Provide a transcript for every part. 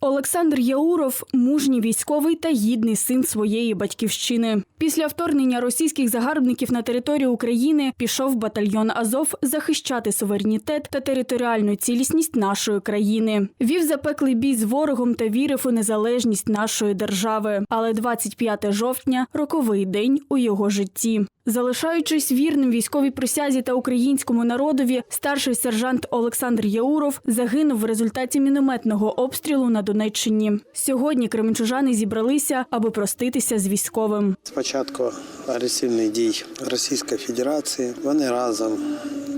Олександр Яуров мужній військовий та гідний син своєї батьківщини. Після вторгнення російських загарбників на територію України пішов батальйон Азов захищати суверенітет та територіальну цілісність нашої країни. Вів запеклий бій з ворогом та вірив у незалежність нашої держави. Але 25 жовтня роковий день у його житті. Залишаючись вірним військовій присязі та українському народові, старший сержант Олександр Яуров загинув в результаті мінометного обстрілу на Донеччині. Сьогодні кременчужани зібралися, аби проститися з військовим. Спочатку агресивних дій Російської Федерації вони разом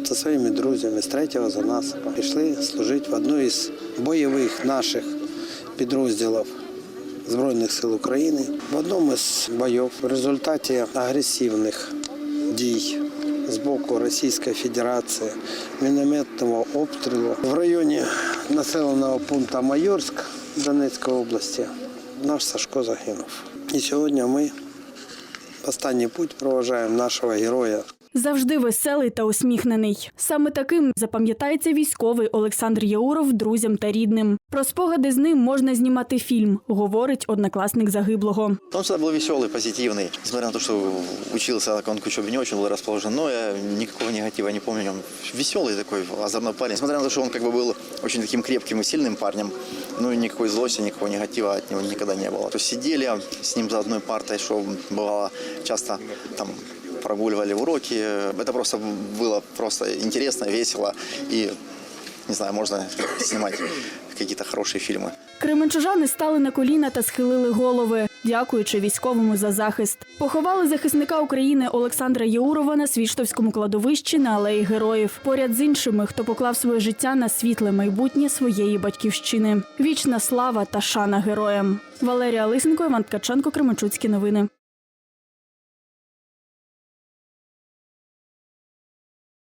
зі своїми друзями з третього занасипа пішли служити в одну із бойових наших підрозділів Збройних сил України. В одному з бойов в результаті агресивних дій з боку Російської Федерації мінометного обстрілу в районі населеного пункту Майорськ Донецької області наш Сашко загинув. І сьогодні ми останній путь проважаємо нашого героя Завжди веселий та усміхнений. Саме таким запам'ятається військовий Олександр Яуров друзям та рідним. Про спогади з ним можна знімати фільм, говорить однокласник загиблого. Он всегда был веселый, позитивный. Несмотря на то, что учился, он к учебе не очень был расположен, но я никакого негатива не помню. в нем. Веселый такой, озорной парень. Несмотря на то, что он как бы был очень таким крепким и сильным парнем, ну и никакой злости, никакого негатива от него никогда не было. То есть сидели с ним за одной партой, что бывало часто там прогуливали уроки. Это просто было просто интересно, весело и, не знаю, можно снимать какие-то хорошие фильмы. Кременчужани стали на коліна та схилили голови, дякуючи військовому за захист. Поховали захисника України Олександра Яурова на Свіштовському кладовищі на алеї героїв, поряд з іншими, хто поклав своє життя на світле майбутнє своєї батьківщини. Вічна слава та шана героям. Валерія Лисенко, Іван Ткаченко, Кременчуцькі новини.